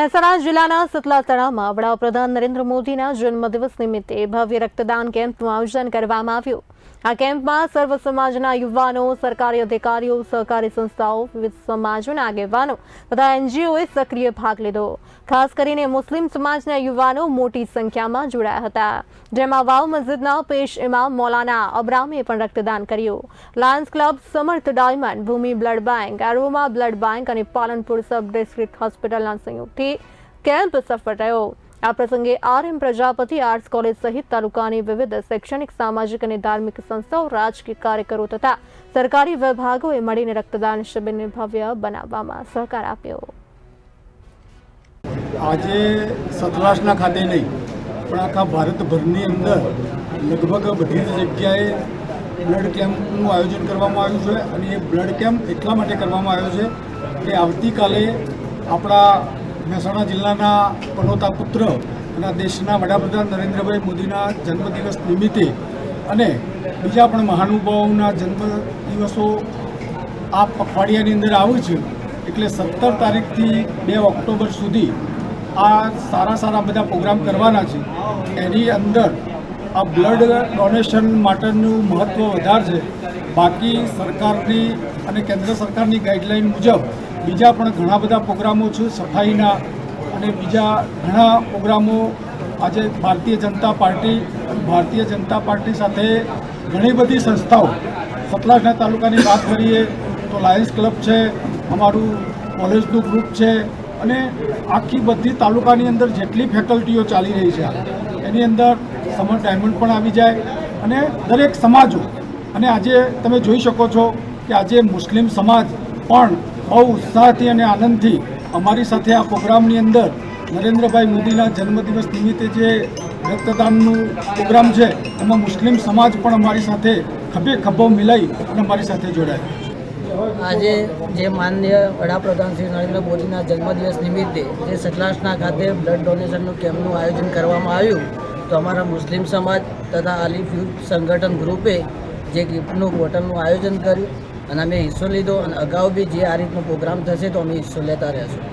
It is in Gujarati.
મહેસાણા જિલ્લાના તળાવમાં વડાપ્રધાન નરેન્દ્ર મોદીના જન્મદિવસ નિમિત્તે ભવ્ય રક્તદાન કેમ્પનું આયોજન કરવામાં આવ્યું. આ કેમ્પમાં સર્વ સમાજના યુવાનો, સરકારી અધિકારીઓ, સહકારી સંસ્થાઓ, વિવિધ સમાજોના આગેવાનો તથા એનજીઓએ સક્રિય ભાગ લીધો. ખાસ કરીને મુસ્લિમ સમાજના યુવાનો મોટી સંખ્યામાં જોડાયા હતા. જેમાં વાવ મસ્જિદના પેશ ઇમામ મૌલાના અબ્રામે પણ રક્તદાન કર્યું. Lions club, Samarth diamond, Bhumi blood bank, aroma blood bank અને પાલનપુર સબ ડિસ્ટ્રિક્ટ હોસ્પિટલના સંયોગથી કેમ્પ સફળ રહ્યો. આ પ્રસંગે R M Prajapati arts college સહિત તાલુકાની વિવિધ શૈક્ષણિક, સામાજિક અને ધાર્મિક સંસ્થાઓ રાજકીય કાર્યકરો તથા સરકારી વિભાગોએ મળીને રક્તદાન શિબિરને ભવ્ય બનાવવામાં સહકાર આપ્યો. આજે સતરાશના ખાતે નહીં, પણ આખા ભારતભરની અંદર લગભગ બધી જ જગ્યાએ બ્લડ કેમ્પનું આયોજન કરવામાં આવ્યું છે અને એ બ્લડ કેમ્પ એટલા માટે કરવામાં આવ્યો છે કે આવતીકાલે આપણા મહેસાણા જિલ્લાના પનોતા પુત્ર અને દેશના વડાપ્રધાન નરેન્દ્રભાઈ મોદીના જન્મદિવસ નિમિત્તે અને બીજા પણ મહાનુભાવોના જન્મદિવસો આ પખવાડિયાની અંદર આવે છે, એટલે સત્તર તારીખથી બે ઓક્ટોબર સુધી આ સારા સારા બધા પ્રોગ્રામ કરવાના છે. એની અંદર આ બ્લડ ડોનેશન માટેનું મહત્ત્વ વધારે છે બાકી સરકારની અને કેન્દ્ર સરકારની ગાઈડલાઈન મુજબ બીજા પણ ઘણા બધા પ્રોગ્રામો છે, સફાઈના અને બીજા ઘણા પ્રોગ્રામો આજે ભારતીય જનતા પાર્ટી ભારતીય જનતા પાર્ટી સાથે ઘણી બધી સંસ્થાઓ સતલાસના તાલુકાની વાત કરીએ તો લાયન્સ ક્લબ છે, અમારું કોલેજનું ગ્રુપ છે અને આખી બધી તાલુકાની અંદર જેટલી ફેકલ્ટીઓ ચાલી રહી છે, એની અંદર સમર ડાયમંડ પણ આવી જાય અને દરેક સમાજો, અને આજે તમે જોઈ શકો છો કે આજે મુસ્લિમ સમાજ પણ બહુ ઉત્સાહથી અને આનંદથી અમારી સાથે આ પ્રોગ્રામની અંદર નરેન્દ્રભાઈ મોદીના જન્મદિવસ નિમિત્તે જે રક્તદાનનું પ્રોગ્રામ છે, એમાં મુસ્લિમ સમાજ પણ અમારી સાથે ખભે ખભો મિલાઈ અને અમારી સાથે જોડાય. આજે જે માનનીય વડાપ્રધાન શ્રી નરેન્દ્ર મોદીના જન્મદિવસ નિમિત્તે જે સતલાસના ખાતે બ્લડ ડોનેશનનું કેમ્પનું આયોજન કરવામાં આવ્યું તો અમારા મુસ્લિમ સમાજ તથા આલિફ યુથ સંગઠન ગ્રુપે જે ગિફ્ટનું બોટલનું આયોજન કર્યું અને અમે હિસ્સો લીધો અને અગાઉ બી જે આ રીતનો પ્રોગ્રામ થશે તો અમે હિસ્સો લેતા રહેશું.